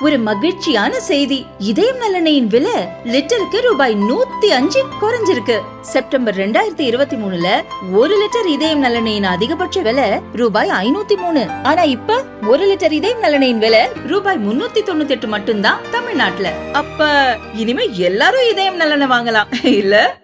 ஒரு மகிழ்ச்சியான செய்தி. இதயம் நல்லெண்ணெயின் விலை லிட்டருக்கு ரூபாய் நூத்தி அஞ்சு குறைஞ்சிருக்கு. செப்டம்பர் ரெண்டாயிரத்தி இருபத்தி மூணுல ஒரு லிட்டர் இதயம் நலனையின் அதிகபட்ச விலை ரூபாய் ஐநூத்தி மூணு. ஆனா இப்ப ஒரு லிட்டர் இதயம் நலனையின் விலை ரூபாய் முன்னூத்தி தொண்ணூத்தி எட்டு மட்டும்தான் தமிழ்நாட்டுல. அப்ப இனிமே எல்லாரும் இதயம் நலனை வாங்கலாம். இல்ல?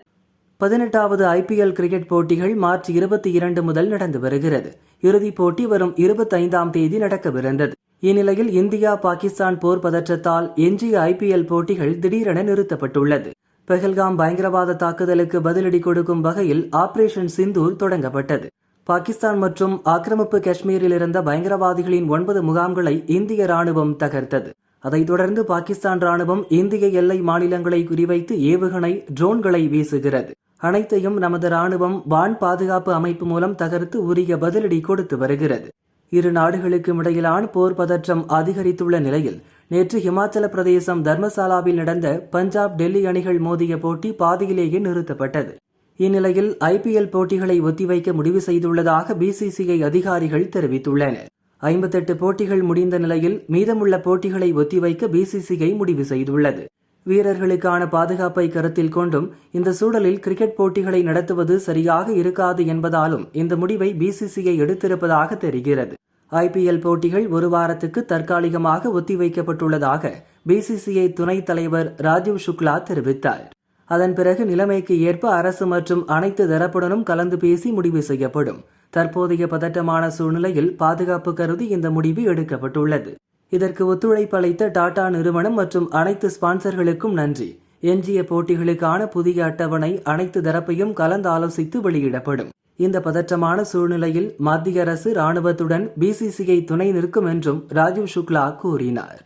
பதினெட்டாவது ஐபிஎல் கிரிக்கெட் போட்டிகள் மார்ச் இருபத்தி இரண்டு முதல் நடந்து வருகிறது. இறுதிப் போட்டி வரும் இருபத்தைந்தாம் தேதி நடக்கவிருந்தது. இந்நிலையில் இந்தியா பாகிஸ்தான் போர் பதற்றத்தால் எஞ்சிய ஐபிஎல் போட்டிகள் திடீரென நிறுத்தப்பட்டுள்ளது. பெஹல்காம் பயங்கரவாத தாக்குதலுக்கு பதிலடி கொடுக்கும் வகையில் ஆபரேஷன் சிந்தூர் தொடங்கப்பட்டது. பாகிஸ்தான் மற்றும் ஆக்கிரமிப்பு காஷ்மீரில் இருந்த பயங்கரவாதிகளின் ஒன்பது முகாம்களை இந்திய ராணுவம் தகர்த்தது. அதைத் தொடர்ந்து பாகிஸ்தான் ராணுவம் இந்திய எல்லை மாநிலங்களை குறிவைத்து ஏவுகணை ட்ரோன்களை வீசுகிறது. அனைத்தையும் நமது ராணுவம் வான் பாதுகாப்பு அமைப்பு மூலம் தகர்த்து உரிய பதிலடி கொடுத்து வருகிறது. இரு நாடுகளுக்கும் இடையிலான போர் பதற்றம் அதிகரித்துள்ள நிலையில் நேற்று இமாச்சல பிரதேசம் தர்மசாலாவில் நடந்த பஞ்சாப் டெல்லி அணிகள் மோதிய போட்டி பாதியிலேயே நிறுத்தப்பட்டது. இந்நிலையில் ஐபிஎல் போட்டிகளை ஒத்திவைக்க முடிவு செய்துள்ளதாக பிசிசிஐ அதிகாரிகள் தெரிவித்துள்ளனர். ஐம்பத்தெட்டு போட்டிகள் முடிந்த நிலையில் மீதமுள்ள போட்டிகளை ஒத்திவைக்க பிசிசிஐ முடிவு செய்துள்ளது. வீரர்களுக்கான பாதுகாப்பை கருத்தில் கொண்டும் இந்த சூழலில் கிரிக்கெட் போட்டிகளை நடத்துவது சரியாக இருக்காது என்பதாலும் இந்த முடிவை பிசிசிஐ எடுத்திருப்பதாக தெரிகிறது. ஐபிஎல் போட்டிகள் ஒரு வாரத்துக்கு தற்காலிகமாக ஒத்திவைக்கப்பட்டுள்ளதாக பிசிசிஐ துணைத் தலைவர் ராஜீவ் சுக்லா தெரிவித்தார். அதன் பிறகு நிலைமைக்கு ஏற்ப அரசு மற்றும் அனைத்து தரப்புடனும் கலந்து பேசி முடிவு செய்யப்படும். தற்போதைய பதட்டமான சூழ்நிலையில் பாதுகாப்பு கருதி இந்த முடிவு எடுக்கப்பட்டுள்ளது. இதற்கு ஒத்துழைப்பு அளித்த டாடா நிறுவனம் மற்றும் அனைத்து ஸ்பான்சர்களுக்கும் நன்றி. எஞ்சிய போட்டிகளுக்கான புதிய அட்டவணை அனைத்து தரப்பையும் கலந்து ஆலோசித்து வெளியிடப்படும். இந்த பதற்றமான சூழ்நிலையில் மத்திய அரசு ராணுவத்துடன் பிசிசிஐ துணை நிற்கும் என்றும் ராஜீவ் சுக்லா கூறினார்.